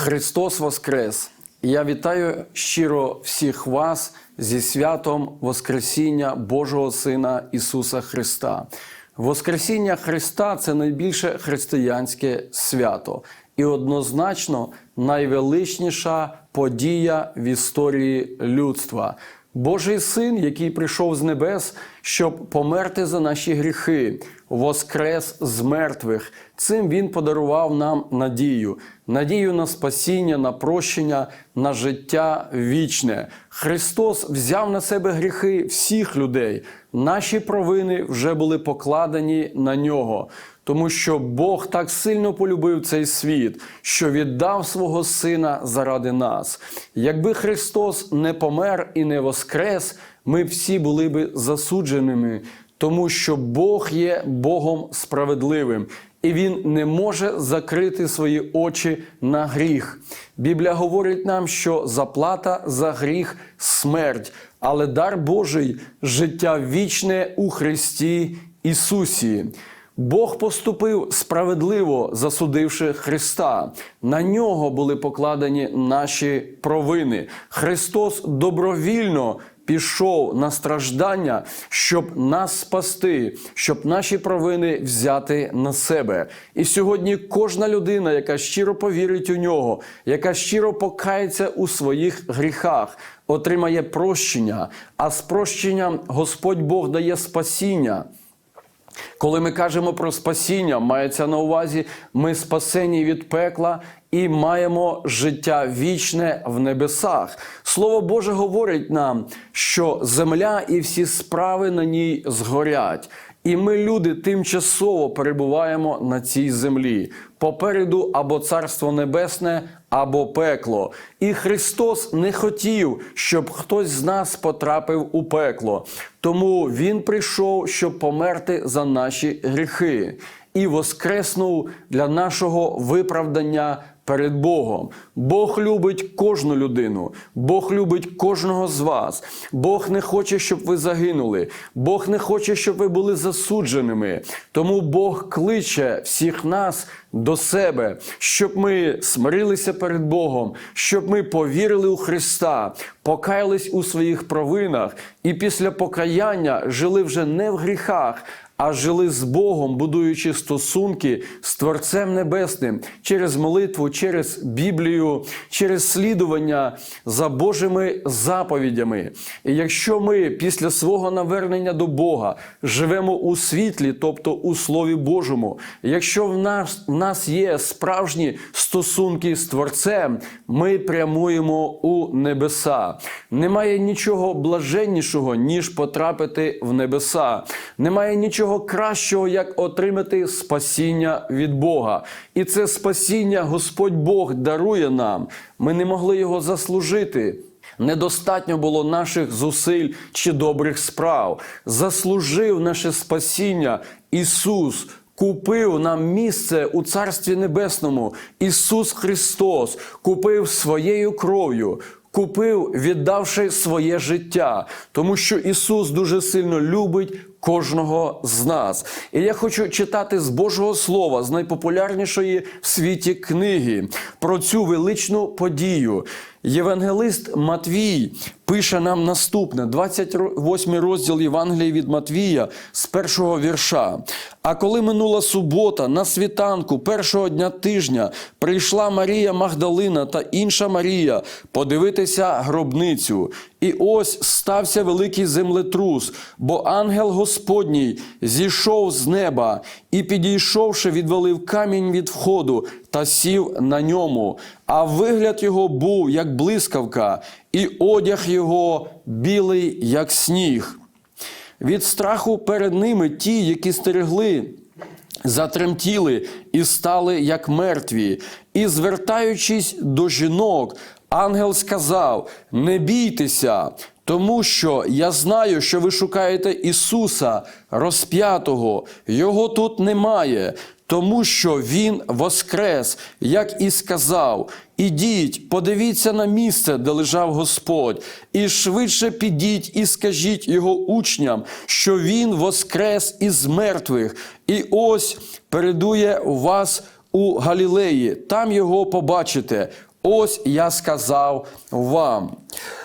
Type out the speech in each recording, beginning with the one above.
Христос Воскрес! Я вітаю щиро всіх вас зі святом Воскресіння Божого Сина Ісуса Христа. Воскресіння Христа це найбільше християнське свято і однозначно найвеличніша подія в історії людства. Божий син, який прийшов з небес, щоб померти за наші гріхи, воскрес з мертвих. Цим він подарував нам надію, надію на спасіння, на прощення, на життя вічне. Христос взяв на себе гріхи всіх людей. Наші провини вже були покладені на нього. Тому що Бог так сильно полюбив цей світ, що віддав свого Сина заради нас. Якби Христос не помер і не воскрес, ми всі були би засудженими, тому що Бог є Богом справедливим. І він не може закрити свої очі на гріх. Біблія говорить нам, що заплата за гріх смерть, але дар Божий життя вічне у Христі Ісусі. Бог поступив справедливо, засудивши Христа. На нього були покладені наші провини. Христос добровільно пішов на страждання, щоб нас спасти, щоб наші провини взяти на себе. І сьогодні кожна людина, яка щиро повірить у нього, яка щиро покається у своїх гріхах, отримає прощення. А з прощенням Господь Бог дає спасіння. Коли ми кажемо про спасіння, мається на увазі, ми спасені від пекла і маємо життя вічне в небесах. Слово Боже говорить нам, що земля і всі справи на ній згорять. І ми, люди, тимчасово перебуваємо на цій землі. Попереду або Царство Небесне, або пекло. І Христос не хотів, щоб хтось з нас потрапив у пекло. Тому Він прийшов, щоб померти за наші гріхи, і воскреснув для нашого виправдання перед Богом. Бог любить кожну людину, Бог любить кожного з вас. Бог не хоче, щоб ви загинули. Бог не хоче, щоб ви були засудженими. Тому Бог кличе всіх нас до себе, щоб ми смирилися перед Богом, щоб ми повірили у Христа, покаялись у своїх провинах і після покаяння жили вже не в гріхах. А жили з Богом, будуючи стосунки з Творцем Небесним через молитву, через Біблію, через слідування за Божими заповідями. І якщо ми після свого навернення до Бога живемо у світлі, тобто у Слові Божому, якщо в нас, в нас є справжні стосунки з Творцем, ми прямуємо у небеса. Немає нічого блаженнішого, ніж потрапити в небеса. Немає нічого кращого, як отримати спасіння від Бога. І це спасіння Господь Бог дарує нам. Ми не могли його заслужити. Недостатньо було наших зусиль чи добрих справ. Заслужив наше спасіння Ісус. Купив нам місце у Царстві Небесному. Ісус Христос купив своєю кров'ю. Купив, віддавши своє життя, тому що Ісус дуже сильно любить кожного з нас. І я хочу читати з Божого Слова, з найпопулярнішої в світі книги про цю величну подію. Євангелист Матвій пише нам наступне: 28 розділ Євангелії від Матвія з першого вірша. А коли минула субота, на світанку першого дня тижня прийшла Марія Магдалина та інша Марія подивитися гробницю. І ось стався великий землетрус, бо ангел Господній зійшов з неба і, підійшовши, відвалив камінь від входу та сів на ньому. А вигляд його був як блискавка, і одяг його білий, як сніг. Від страху перед ними ті, які стерегли, затремтіли і стали як мертві. І, звертаючись до жінок, ангел сказав: Не бійтеся, тому що я знаю, що ви шукаєте Ісуса розп'ятого, Його тут немає. Тому що Він воскрес, як і сказав. Ідіть, подивіться на місце, де лежав Господь, і швидше підіть і скажіть його учням, що Він воскрес із мертвих, і ось передує вас у Галілеї, там його побачите. Ось я сказав вам.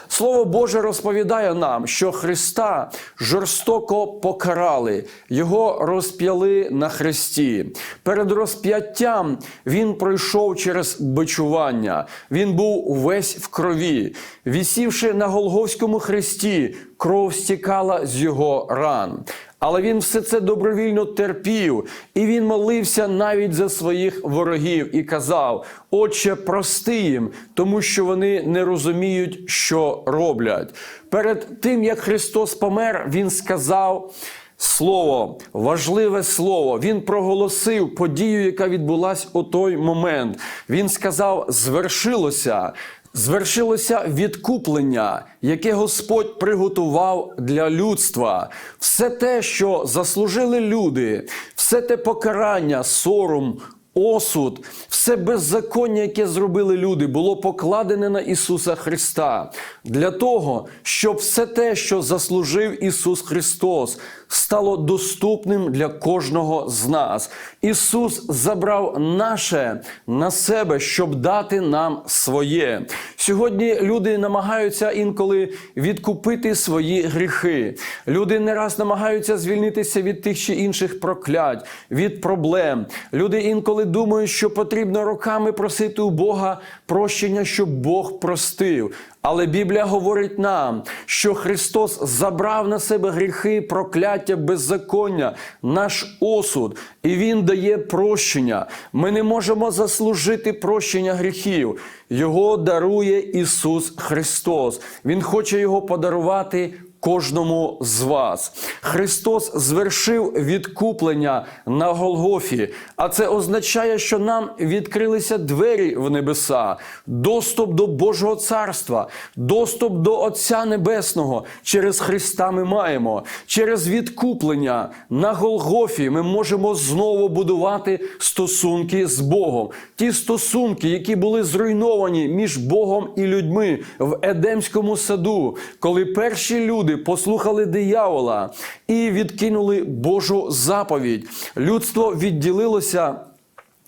Слово Боже розповідає нам, що Христа жорстоко покарали, його розп'яли на хресті. Перед розп'яттям він пройшов через бичування. Він був весь в крові. Вісівши на Голговському хресті, кров стікала з його ран. Але він все це добровільно терпів, і він молився навіть за своїх ворогів і казав: Отче, прости їм, тому що вони не розуміють, що роблять. Перед тим як Христос помер, Він сказав. Слово, важливе слово. Він проголосив подію, яка відбулась у той момент. Він сказав: звершилося. Звершилося відкуплення, яке Господь приготував для людства. Все те, що заслужили люди, все те покарання, сором, осуд, все беззаконня, яке зробили люди, було покладене на Ісуса Христа для того, щоб все те, що заслужив Ісус Христос, стало доступним для кожного з нас. Ісус забрав наше на себе, щоб дати нам своє. Сьогодні люди намагаються інколи відкупити свої гріхи. Люди не раз намагаються звільнитися від тих чи інших проклять, від проблем. Люди інколи думають, що потрібно роками просити у Бога прощення, щоб Бог простив. Але Біблія говорить нам, що Христос забрав на себе гріхи, прокляття, беззаконня, наш осуд, і Він дає прощення. Ми не можемо заслужити прощення гріхів. Його дарує Ісус Христос. Він хоче його подарувати. Кожному з вас Христос звершив відкуплення на Голгофі, а це означає, що нам відкрилися двері в небеса, доступ до Божого царства, доступ до Отця Небесного. Через Христа ми маємо. Через відкуплення на Голгофі ми можемо знову будувати стосунки з Богом. Ті стосунки, які були зруйновані між Богом і людьми в Едемському саду, коли перші люди послухали диявола і відкинули Божу заповідь. Людство відділилося.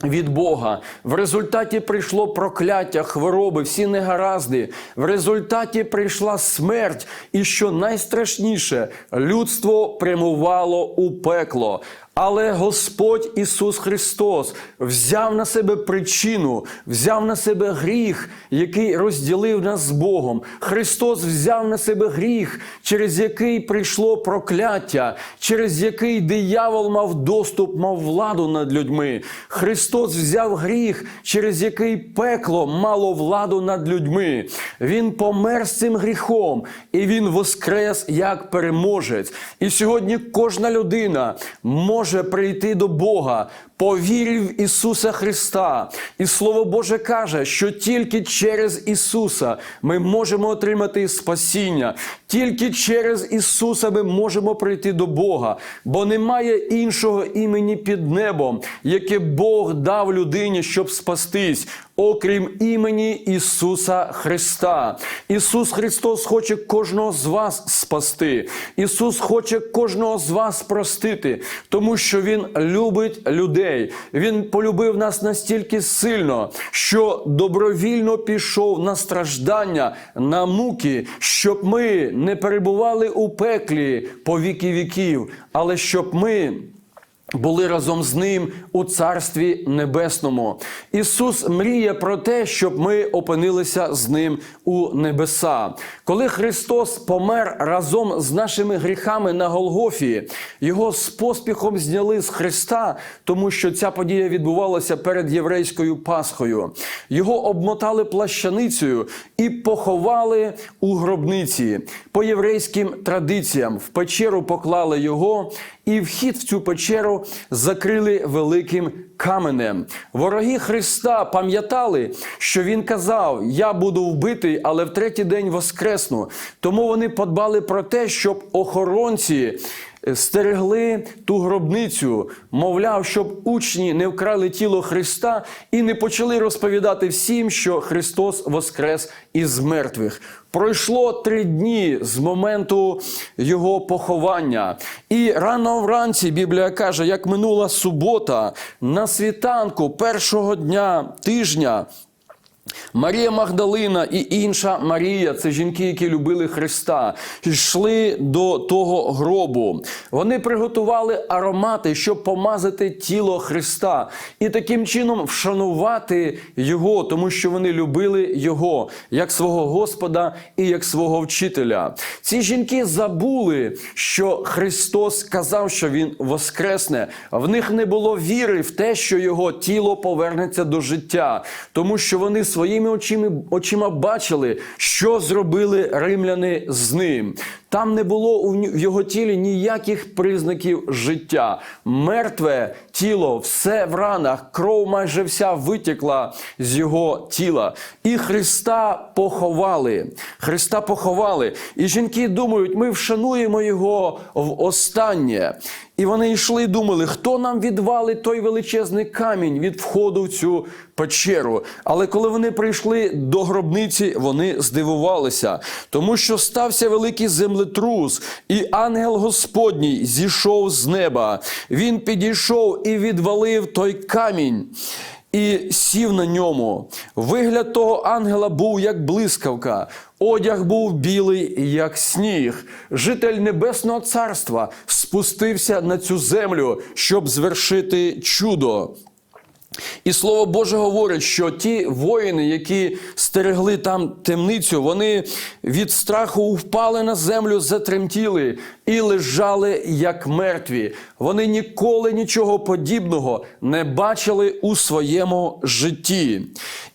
Від Бога в результаті прийшло прокляття, хвороби, всі негаразди. В результаті прийшла смерть, і що найстрашніше, людство прямувало у пекло. Але Господь Ісус Христос взяв на себе причину, взяв на себе гріх, який розділив нас з Богом. Христос взяв на себе гріх, через який прийшло прокляття, через який диявол мав доступ, мав владу над людьми. Христос взяв гріх, через який пекло мало владу над людьми. Він помер з цим гріхом, і він воскрес як переможець. І сьогодні кожна людина може може прийти до Бога, повірив в Ісуса Христа. І Слово Боже каже, що тільки через Ісуса ми можемо отримати спасіння, тільки через Ісуса ми можемо прийти до Бога, бо немає іншого імені під небом, яке Бог дав людині, щоб спастись. Окрім імені Ісуса Христа. Ісус Христос хоче кожного з вас спасти. Ісус хоче кожного з вас простити, тому що Він любить людей. Він полюбив нас настільки сильно, що добровільно пішов на страждання, на муки, щоб ми не перебували у пеклі по віки віків, але щоб ми. Були разом з ним у Царстві Небесному. Ісус мріє про те, щоб ми опинилися з ним у небеса. Коли Христос помер разом з нашими гріхами на Голгофі, його з поспіхом зняли з Христа, тому що ця подія відбувалася перед єврейською Пасхою. Його обмотали плащаницею і поховали у гробниці. По єврейським традиціям в печеру поклали його, і вхід в цю печеру закрили великим каменем. Вороги Христа пам'ятали, що Він казав: Я буду вбитий, але в третій день воскресну. Тому вони подбали про те, щоб охоронці стерегли ту гробницю, мовляв, щоб учні не вкрали тіло Христа і не почали розповідати всім, що Христос воскрес із мертвих. Пройшло три дні з моменту його поховання. І рано вранці Біблія каже, як минула субота, на світанку першого дня тижня. Марія Магдалина і інша Марія це жінки, які любили Христа, йшли до того гробу. Вони приготували аромати, щоб помазати тіло Христа, і таким чином вшанувати Його, тому що вони любили Його як свого Господа і як свого вчителя. Ці жінки забули, що Христос сказав, що Він воскресне. В них не було віри в те, що його тіло повернеться до життя, тому що вони своїми очима, очима бачили, що зробили римляни з ним. Там не було в його тілі ніяких признаків життя. Мертве тіло, все в ранах, кров майже вся витекла з його тіла. І Христа поховали. Христа поховали. І жінки думають, ми вшануємо його в останнє. І вони йшли і думали, хто нам відвалить той величезний камінь від входу в цю печеру. Але коли вони прийшли до гробниці, вони здивувалися, тому що стався великий землетрус, і ангел Господній зійшов з неба. Він підійшов і відвалив той камінь. І сів на ньому. Вигляд того ангела був як блискавка, одяг був білий, як сніг. Житель Небесного Царства спустився на цю землю, щоб звершити чудо. І слово Боже говорить, що ті воїни, які стерегли там темницю, вони від страху впали на землю, затремтіли і лежали як мертві. Вони ніколи нічого подібного не бачили у своєму житті.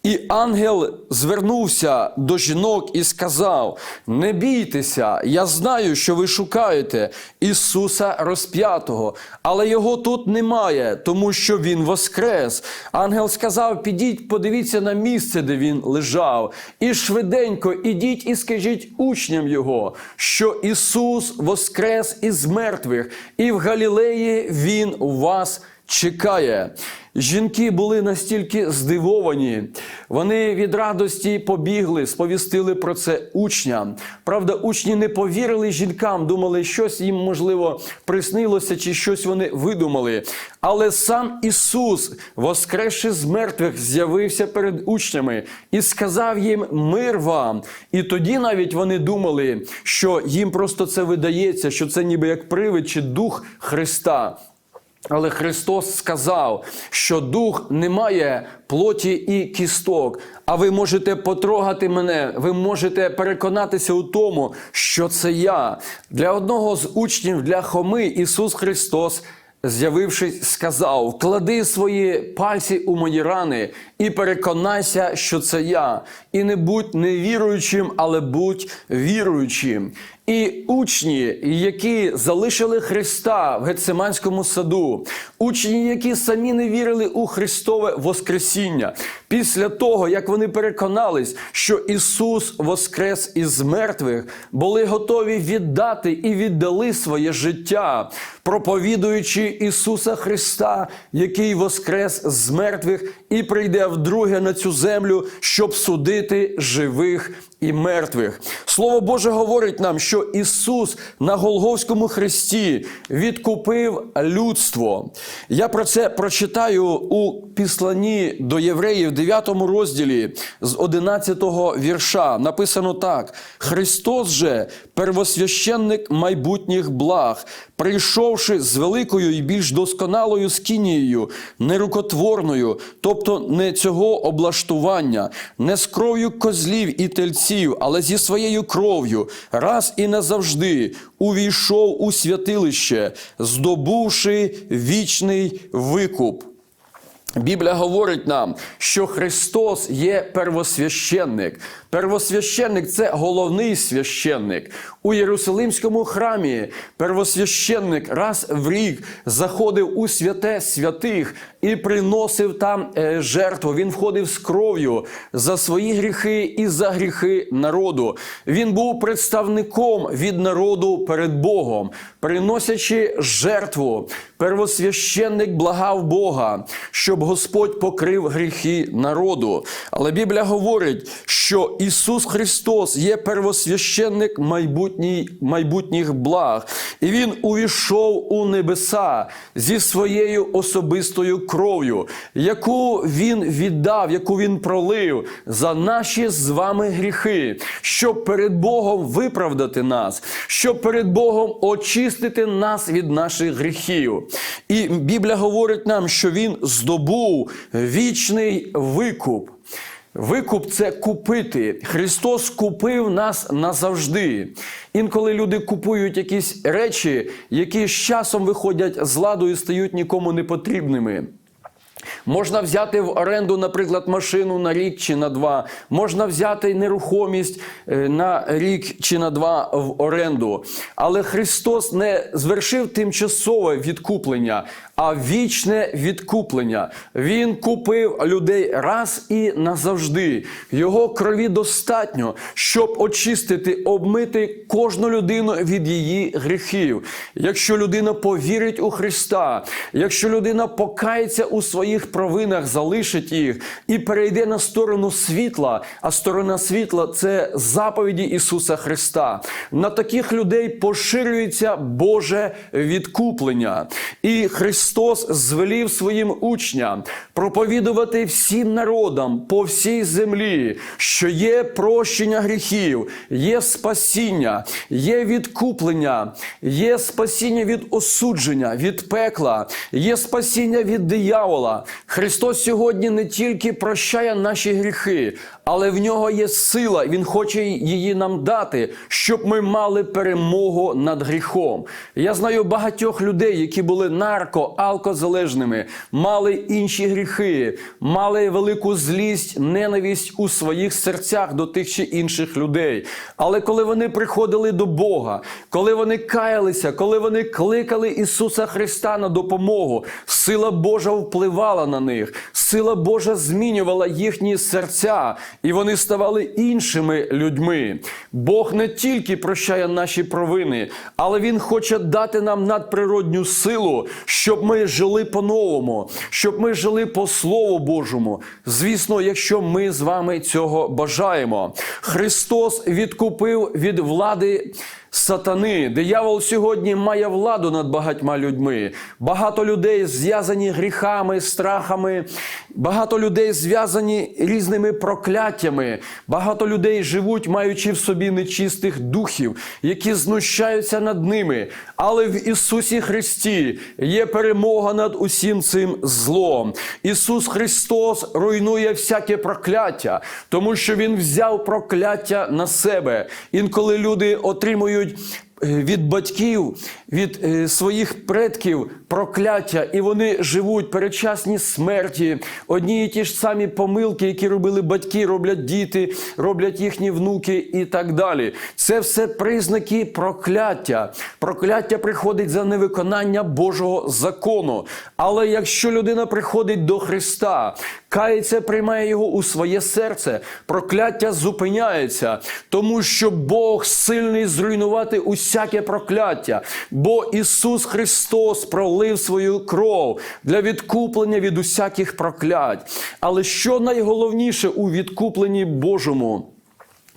І ангел звернувся до жінок і сказав: Не бійтеся, я знаю, що ви шукаєте Ісуса розп'ятого, але його тут немає, тому що Він воскрес. Ангел сказав: Підіть, подивіться на місце, де він лежав, і швиденько ідіть і скажіть учням Його, що Ісус воскрес із мертвих, і в Галілеї Він вас чекає. Жінки були настільки здивовані, вони від радості побігли, сповістили про це учням. Правда, учні не повірили жінкам, думали, щось їм можливо приснилося, чи щось вони видумали. Але сам Ісус, воскресши з мертвих, з'явився перед учнями і сказав їм мир вам. І тоді навіть вони думали, що їм просто це видається, що це ніби як привид чи дух Христа. Але Христос сказав, що дух не має плоті і кісток, а ви можете потрогати мене, ви можете переконатися у тому, що це я. Для одного з учнів, для Хоми, Ісус Христос, з'явившись, сказав: Клади свої пальці у мої рани і переконайся, що це я. І не будь невіруючим, але будь віруючим. І учні, які залишили Христа в Гециманському саду, учні, які самі не вірили у Христове Воскресіння, після того, як вони переконались, що Ісус воскрес із мертвих, були готові віддати і віддали своє життя, проповідуючи Ісуса Христа, який воскрес з мертвих і прийде вдруге на цю землю, щоб судити живих і мертвих. Слово Боже говорить нам, що Ісус на Голговському хресті відкупив людство. Я про це прочитаю у післанні до євреїв, 9 розділі з 11 вірша. Написано так: Христос же, первосвященник майбутніх благ, прийшовши з великою і більш досконалою скінією, нерукотворною, тобто не цього облаштування, не з кров'ю козлів і тельців, але зі своєю кров'ю, раз і назавжди увійшов у святилище, здобувши вічний викуп. Біблія говорить нам, що Христос є первосвященник. Первосвященник це головний священник. У Єрусалимському храмі первосвященник раз в рік заходив у святе святих і приносив там е, жертву. Він входив з кров'ю за свої гріхи і за гріхи народу. Він був представником від народу перед Богом, приносячи жертву. Первосвященник благав Бога, щоб Господь покрив гріхи народу. Але Біблія говорить, що Ісус Христос є первосвященник майбутній, майбутніх благ, і Він увійшов у небеса зі своєю особистою кров'ю, яку Він віддав, яку Він пролив за наші з вами гріхи, щоб перед Богом виправдати нас, щоб перед Богом очистити нас від наших гріхів. І Біблія говорить нам, що Він здобув вічний викуп. Викуп це купити. Христос купив нас назавжди. Інколи люди купують якісь речі, які з часом виходять з ладу і стають нікому не потрібними. Можна взяти в оренду, наприклад, машину на рік чи на два. Можна взяти нерухомість е, на рік чи на два в оренду. Але Христос не звершив тимчасове відкуплення, а вічне відкуплення. Він купив людей раз і назавжди. Його крові достатньо, щоб очистити, обмити кожну людину від її гріхів. Якщо людина повірить у Христа, якщо людина покається у своїх провинах, залишить їх і перейде на сторону світла, а сторона світла це заповіді Ісуса Христа. На таких людей поширюється Боже відкуплення. І Христос звелів своїм учням проповідувати всім народам по всій землі, що є прощення гріхів, є спасіння, є відкуплення, є спасіння від осудження, від пекла, є спасіння від диявола. Христос сьогодні не тільки прощає наші гріхи, але в нього є сила, Він хоче її нам дати, щоб ми мали перемогу над гріхом. Я знаю багатьох людей, які були нарко, алкозалежними, мали інші гріхи, мали велику злість, ненависть у своїх серцях до тих чи інших людей. Але коли вони приходили до Бога, коли вони каялися, коли вони кликали Ісуса Христа на допомогу, сила Божа впливала на них, сила Божа змінювала їхні серця, і вони ставали іншими людьми. Бог не тільки прощає наші провини, але Він хоче дати нам надприродню силу, щоб ми жили по-новому, щоб ми жили по Слову Божому. Звісно, якщо ми з вами цього бажаємо. Христос відкупив від влади. Сатани, диявол сьогодні має владу над багатьма людьми. Багато людей зв'язані гріхами, страхами, багато людей зв'язані різними прокляттями. Багато людей живуть, маючи в собі нечистих духів, які знущаються над ними. Але в Ісусі Христі є перемога над усім цим злом. Ісус Христос руйнує всяке прокляття, тому що Він взяв прокляття на себе. Інколи люди отримують працюють. Від батьків, від е, своїх предків прокляття, і вони живуть передчасні смерті. Одні і ті ж самі помилки, які робили батьки, роблять діти, роблять їхні внуки і так далі. Це все признаки прокляття. Прокляття приходить за невиконання Божого закону. Але якщо людина приходить до Христа, кається, приймає його у своє серце, прокляття зупиняється, тому що Бог сильний зруйнувати усяке прокляття. Бо Ісус Христос пролив свою кров для відкуплення від усяких проклять. Але що найголовніше у відкупленні Божому?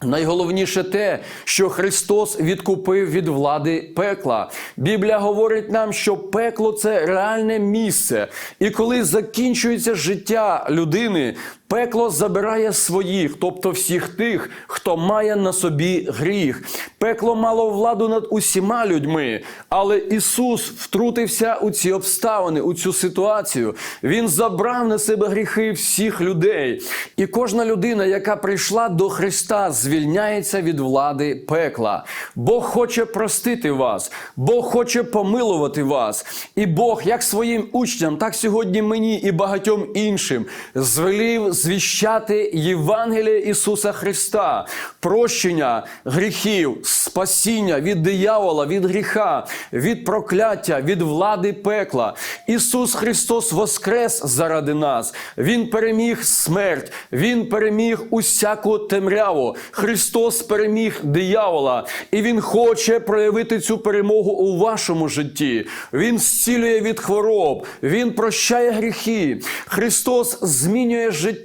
Найголовніше те, що Христос відкупив від влади пекла. Біблія говорить нам, що пекло це реальне місце. І коли закінчується життя людини, пекло забирає своїх, тобто всіх тих, хто має на собі гріх. Пекло мало владу над усіма людьми, але Ісус втрутився у ці обставини, у цю ситуацію. Він забрав на себе гріхи всіх людей. І кожна людина, яка прийшла до Христа, звільняється від влади пекла. Бог хоче простити вас, Бог хоче помилувати вас. І Бог, як своїм учням, так сьогодні мені і багатьом іншим, звелів звіщати Євангеліє Ісуса Христа, прощення гріхів, спасіння від диявола, від гріха, від прокляття, від влади пекла. Ісус Христос воскрес заради нас. Він переміг смерть, Він переміг усяку темряву. Христос переміг диявола, і Він хоче проявити цю перемогу у вашому житті. Він зцілює від хвороб, Він прощає гріхи. Христос змінює життя.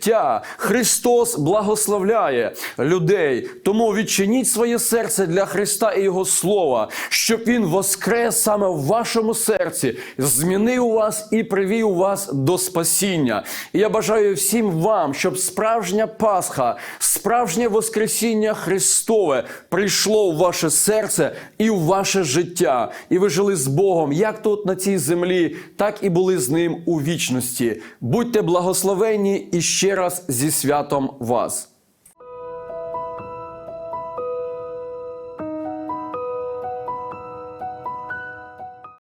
Христос благословляє людей. Тому відчиніть своє серце для Христа і Його Слова, щоб Він воскрес саме в вашому серці, змінив вас і привів вас до спасіння. І я бажаю всім вам, щоб справжня Пасха, справжнє Воскресіння Христове прийшло в ваше серце і в ваше життя. І ви жили з Богом як тут на цій землі, так і були з ним у вічності. Будьте благословені і раз зі святом вас.